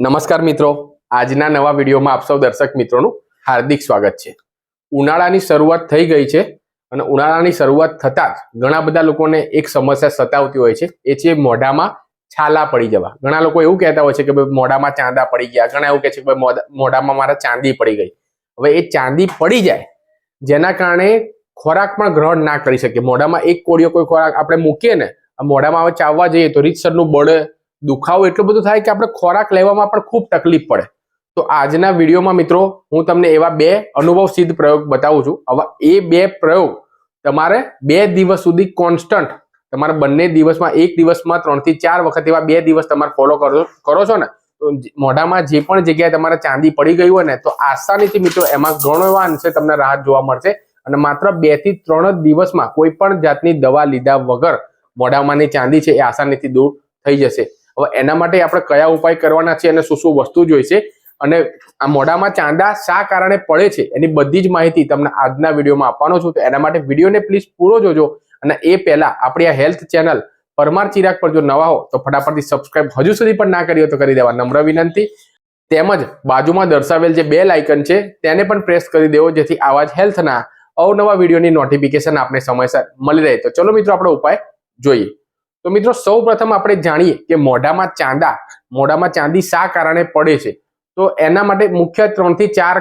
નમસ્કાર મિત્રો. આજના નવા વિડીયોમાં આપ સૌ દર્શક મિત્રોનું હાર્દિક સ્વાગત છે. ઉનાળાની શરૂઆત થઈ ગઈ છે અને ઉનાળાની શરૂઆત થતાં જ ઘણા બધા લોકોને એક સમસ્યા સતાવતી હોય છે. એ છે મોઢામાં છાલા પડી જવા. ઘણા લોકો એવું કહેતા હોય છે કે ભાઈ મોઢામાં ચાંદા પડી ગયા. ઘણા એવું કહે છે કે ભાઈ મોઢામાં મારા ચાંદી પડી ગઈ. હવે એ ચાંદી પડી જાય જેના કારણે ખોરાક પણ ગ્રહણ ના કરી શકીએ મોઢામાં એક કોળિયો કોઈ ખોરાક આપણે મૂકીએ ને મોઢામાં હવે ચાવવા જઈએ તો રીતસરનું બળે દુખાવો એટલું બધું થાય કે આપણે ખોરાક લેવામાં પણ ખૂબ તકલીફ પડે. તો આજના વિડીયોમાં મિત્રો, હું તમને એવા બે અનુભવ સિદ્ધ પ્રયોગ બતાવું છું. હવે એ બે પ્રયોગ તમારે બે દિવસ સુધી કોન્સ્ટન્ટ તમારે બંને દિવસમાં, એક દિવસમાં ત્રણથી ચાર વખત એવા બે દિવસ તમારે ફોલો કરો કરો છો ને, તો મોઢામાં જે પણ જગ્યાએ તમારે ચાંદી પડી ગઈ હોય ને, તો આસાનીથી મિત્રો એમાં ઘણો એવા અંશે તમને રાહત જોવા મળશે. અને માત્ર બેથી ત્રણ જ દિવસમાં કોઈ પણ જાતની દવા લીધા વગર મોઢામાંની ચાંદી છે એ આસાનીથી દૂર થઈ જશે. હવે એના માટે આપણે કયા ઉપાય કરવાના છે અને શું શું વસ્તુ જોઈશે અને આ મોઢામાં ચાંદા શા કારણે પડે છે? એની બધી જ માહિતી તમને આજના વિડીયોમાં આપવાનો છું. તો એના માટે વિડીયોને પ્લીઝ પૂરો જોજો. અને એ પહેલા આપણી આ હેલ્થ ચેનલ પરમાર ચિરાગ પર જો નવા હો, તો ફટાફટથી સબસ્ક્રાઇબ હજુ સુધી પણ ના કરી હોય તો કરી દેવા નમ્ર વિનંતી. તેમજ બાજુમાં દર્શાવેલ જે બેલ આઇકન છે, તેને પણ પ્રેસ કરી દેવો, જેથી આવા જ હેલ્થના અવનવા વિડીયોની નોટિફિકેશન આપને સમયસર મળી રહે. તો ચલો મિત્રો, આપણો ઉપાય જોઈએ. તો મિત્રો સૌ પ્રથમ આપણે જાણીએ કે મોઢામાં ચાંદા, મોઢામાં ચાંદી શા કારણે પડે છે? તો એના માટે મુખ્ય ત્રણથી ચાર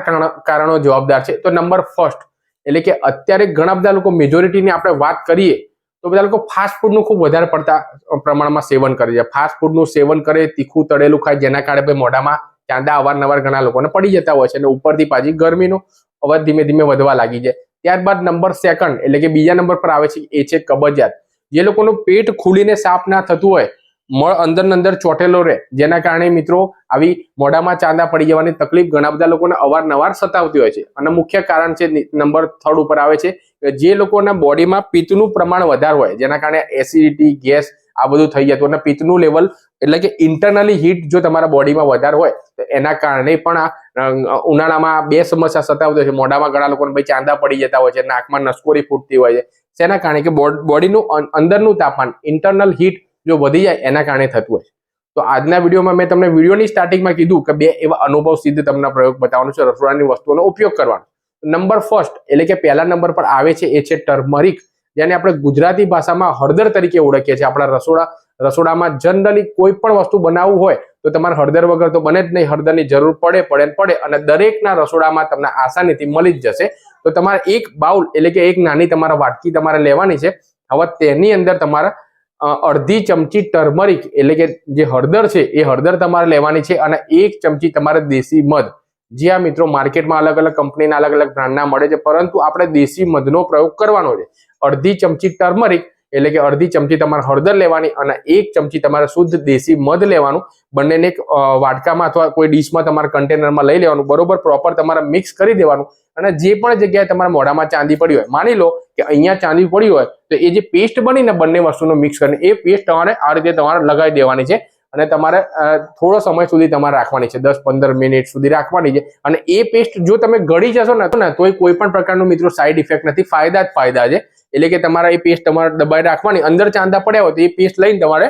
કારણો જવાબદાર છે. તો નંબર ફર્સ્ટ, એટલે કે અત્યારે ઘણા બધા લોકો મેજોરિટીની આપણે વાત કરીએ, તો બધા લોકો ફાસ્ટ ફૂડનું ખૂબ વધારે પડતા પ્રમાણમાં સેવન કરે છે. ફાસ્ટ ફૂડનું સેવન કરે, તીખું તળેલું ખાય, જેના કારણે મોઢામાં ચાંદા અવારનવાર ઘણા લોકોને પડી જતા હોય છે અને ઉપરથી પાછી ગરમીનો અવાજ ધીમે ધીમે વધવા લાગી જાય. ત્યારબાદ નંબર સેકન્ડ એટલે કે બીજા નંબર પર આવે છે, એ છે કબજિયાત. જે લોકોનું પેટ ખુલીને સાફ ના થતું હોય, મળ અંદર અંદર ચોટેલો રહે. જેના કારણે મિત્રો આવી મોઢામાં ચાંદા પડી જવાની તકલીફ ઘણા બધા લોકોને અવારનવાર સતાવતી હોય છે. અને મુખ્ય કારણ છે નંબર થર્ડ ઉપર આવે છે જે લોકોના બોડીમાં પિત્તનું પ્રમાણ વધારે હોય, જેના કારણે એસિડિટી ગેસ આ બધું થઈ જતું અને પિત્તનું લેવલ એટલે કે ઇન્ટરનલી હીટ જો તમારા બોડીમાં વધારે હોય, તો એના કારણે પણ આ ઉનાળામાં બે સમસ્યા સતાવતી હોય છે. મોઢામાં ઘણા લોકોને ભાઈ ચાંદા પડી જતા હોય છે, નાકમાં નસકોરી ફૂટતી હોય છે. શેના કારણે? કે બોડ- બોડીનું અંદરનું તાપમાન ઇન્ટરનલ હીટ જો વધી જાય, એના કારણે થતું હોય તો આજના વિડીયોમાં મેં તમને વિડીયોની સ્ટાર્ટિંગમાં કીધું કે બે એવા અનુભવ સિદ્ધ તમને પ્રયોગ બતાવવાનો છે, રસોડાની વસ્તુઓનો ઉપયોગ કરવાનો. નંબર ફર્સ્ટ એટલે કે પહેલા નંબર પર આવે છે, એ છે ટર્મરિક જેને આપણે ગુજરાતી ભાષામાં હળદર તરીકે ઓળખીએ છીએ. આપણા રસોડા, રસોડામાં જનરલી કોઈ પણ વસ્તુ બનાવવું હોય, તો તમારે હળદર વગર તો બને જ નહીં. હળદરની જરૂર પડે પડે પડે, અને દરેકના રસોડામાં તમને આસાનીથી મળી જ જશે. તો તમારે એક બાઉલ એટલે કે એક નાની તમારા વાટકી તમારે લેવાની છે. હવે તેની અંદર તમારે અડધી ચમચી ટર્મરિક એટલે કે જે હળદર છે એ હળદર તમારે લેવાની છે અને એક ચમચી તમારે દેશી મધ. જે આ મિત્રો માર્કેટમાં અલગ અલગ કંપનીના અલગ અલગ બ્રાન્ડના મળે છે, પરંતુ આપણે દેશી મધનો પ્રયોગ કરવાનો છે. અડધી ચમચી ટર્મરિક એટલે કે અડધી ચમચી તમારે હળદર લેવાની અને એક ચમચી તમારે શુદ્ધ દેશી મધ લેવાનું. બંનેને એક વાટકામાં અથવા કોઈ ડીશમાં તમારે કન્ટેનરમાં લઈ લેવાનું. બરોબર, પ્રોપર તમારે મિક્સ કરી દેવાનું. અને જે પણ જગ્યાએ તમારા મોઢામાં ચાંદી પડી હોય, માની લો કે અહીંયા ચાંદી પડી હોય, તો એ જે પેસ્ટ બની ને બંને વસ્તુનો મિક્સ કરીને એ પેસ્ટ તમારે આ રીતે તમારે લગાવી દેવાની છે. અને તમારે થોડો સમય સુધી તમારે રાખવાની છે. દસ પંદર મિનિટ સુધી રાખવાની છે. અને એ પેસ્ટ જો તમે ગળી જશો ને, તો ને તોય કોઈ પણ પ્રકારનું મિત્રો સાઈડ ઇફેક્ટ નથી. ફાયદા જ ફાયદા છે. એટલે કે તમારા એ પેસ્ટ તમારે દબાઈ રાખવાની, અંદર ચાંદા પડ્યા હોય તો એ પેસ્ટ લઈને તમારે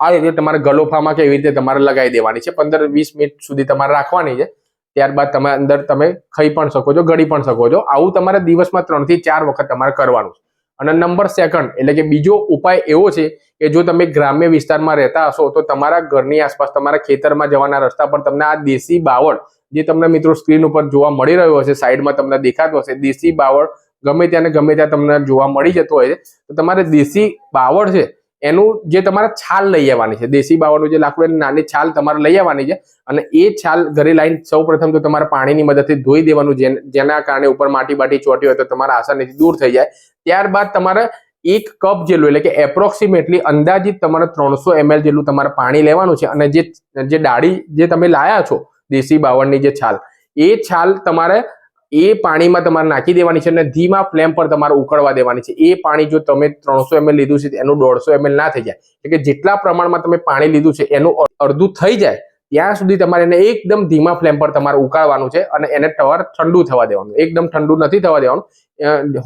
આ રીતે તમારે ગલોફામાં કે એવી રીતે તમારે લગાવી દેવાની છે. પંદર વીસ મિનિટ સુધી તમારે રાખવાની છે. ત્યારબાદ તમે અંદર તમે ખાઈ પણ શકો છો ગળી પણ શકો છો. આવું તમારે દિવસમાં ત્રણથી ચાર વખત તમારે કરવાનું છે. અને નંબર સેકન્ડ એટલે કે બીજો ઉપાય એવો છે કે જો તમે ગ્રામ્ય વિસ્તારમાં રહેતા હશો તો તમારા ઘરની આસપાસ તમારા ખેતરમાં જવાના રસ્તા પર તમને આ દેશી બાવળ જે તમને મિત્રો સ્ક્રીન ઉપર જોવા મળી રહ્યો હશે સાઈડમાં તમને દેખાતો હશે, દેશી બાવળ ગમે ત્યાં ને ગમે ત્યાં તમને જોવા મળી જતો હોય છે. તો તમારે દેશી બાવળ છે એનું જે તમારે છાલ લઈ આવવાની છે, દેશી બાવાનું જે લાકડું એની નાની છાલ તમારે લઈ આવવાની છે અને એ છાલ ઘરે લાઈન સૌ પ્રથમ તો તમારે પાણીની મદદથી ધોઈ દેવાનું, જેના કારણે ઉપર માટી બાટી ચોટી હોય તો તમારે આસાનીથી દૂર થઈ જાય. ત્યારબાદ તમારે એક કપ જેટલું એટલે કે એપ્રોક્સિમેટલી અંદાજિત તમારે ત્રણસો એમએલ જેટલું તમારે પાણી લેવાનું છે અને જે જે ડાળી જે તમે લાયા છો, દેશી બાવળની જે છાલ, એ છાલ તમારે એ પાણીમાં તમારે નાખી દેવાની છે અને ધીમા ફ્લેમ પર તમારે ઉકળવા દેવાની છે. એ પાણી જો તમે ત્રણસો એમએલ લીધું છે, એનું દોઢસો એમએલ ના થઈ જાય. એટલે કે જેટલા પ્રમાણમાં તમે પાણી લીધું છે, એનું અડધું થઈ જાય, ત્યાં સુધી તમારે એને એકદમ ધીમા ફ્લેમ પર તમારે ઉકાળવાનું છે અને એને ટવર ઠંડુ થવા દેવાનું. એકદમ ઠંડુ નથી થવા દેવાનું.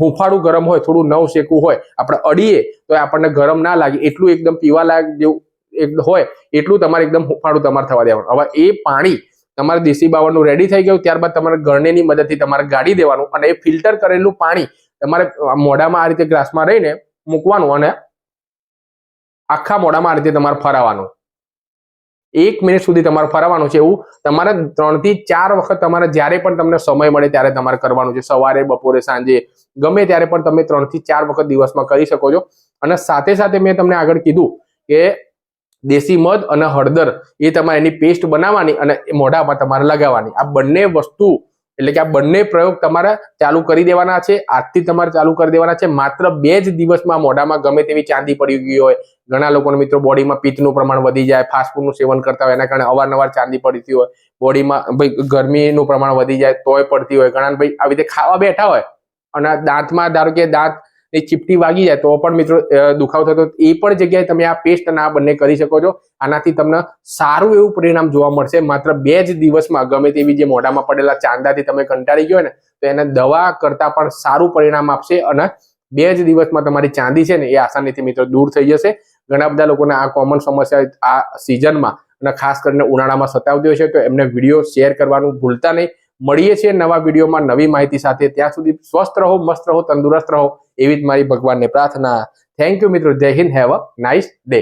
હુંફાળું ગરમ હોય, થોડું નવ શેકવું હોય, આપણે અડીએ, તો આપણને ગરમ ના લાગે. એટલું એકદમ પીવા લાયક જેવું હોય, એટલું તમારે એકદમ હુંફાળું તમારે થવા દેવાનું. હવે એ પાણી તમારે દેશી બાવળનું રેડી થઈ ગયું, ત્યારબાદ તમારે ગરણીની મદદથી તમારે ગાડી દેવાનું અને એ ફિલ્ટર કરેલું પાણી તમારે મોઢામાં આ રીતે ગ્લાસમાં રહીને મૂકવાનું અને આખા મોઢામાં આ રીતે તમારે ફરાવાનું એક મિનિટ સુધી તમારે ફરાવાનું છે એવું તમારે ત્રણથી ચાર વખત તમારે જ્યારે પણ તમને સમય મળે ત્યારે તમારે કરવાનું છે. સવારે, બપોરે, સાંજે, ગમે ત્યારે પણ તમે ત્રણથી ચાર વખત દિવસમાં કરી શકો છો. અને સાથે સાથે મેં તમને આગળ કીધું કે દેશી મધ અને હળદર એ તમારે એની પેસ્ટ બનાવવાની અને મોઢામાં તમારે લગાવવાની. આ બંને વસ્તુ, એટલે કે આ બંને પ્રયોગ તમારે ચાલુ કરી દેવાના છે. આજથી તમારે ચાલુ કરી દેવાના છે. માત્ર બે જ દિવસમાં મોઢામાં ગમે તેવી ચાંદી પડી ગઈ હોય, ઘણા લોકોના મિત્રો બોડીમાં પિત્તનું પ્રમાણ વધી જાય ફાસ્ટફૂડનું સેવન કરતા હોય, એના કારણે અવારનવાર ચાંદી પડતી હોય, બોડીમાં ભાઈ ગરમીનું પ્રમાણ વધી જાય, તોય પડતી હોય. ઘણા ભાઈ આવી રીતે ખાવા બેઠા હોય અને દાંતમાં, ધારો કે દાંત ની ચીપટી વાગી જાય તો પણ મિત્રો દુખાવો થતો, એ પણ જગ્યાએ તમે આ પેસ્ટ અને આ બંને કરી શકો છો. આનાથી તમને સારું એવું પરિણામ જોવા મળશે. માત્ર બે જ દિવસમાં, ગમે તેવી જે મોઢામાં પડેલા ચાંદાથી તમે કંટાળી ગયો ને, તો એને દવા કરતા પણ સારું પરિણામ આપશે અને બે જ દિવસમાં તમારી ચાંદી છે ને, એ આસાનીથી મિત્રો દૂર થઈ જશે. ઘણા બધા લોકોને આ કોમન સમસ્યા આ સિઝનમાં અને ખાસ કરીને ઉનાળામાં સતાવતી હોય છે, તો એમને વીડિયો શેર કરવાનું ભૂલતા નહીં. મળીએ છીએ નવા વિડીયોમાં નવી માહિતી સાથે. ત્યાં સુધી સ્વસ્થ રહો, મસ્ત રહો, તંદુરસ્ત રહો એવી જ મારી ભગવાનને પ્રાર્થના. થેન્ક યુ મિત્રો. જય Hind. Have a nice day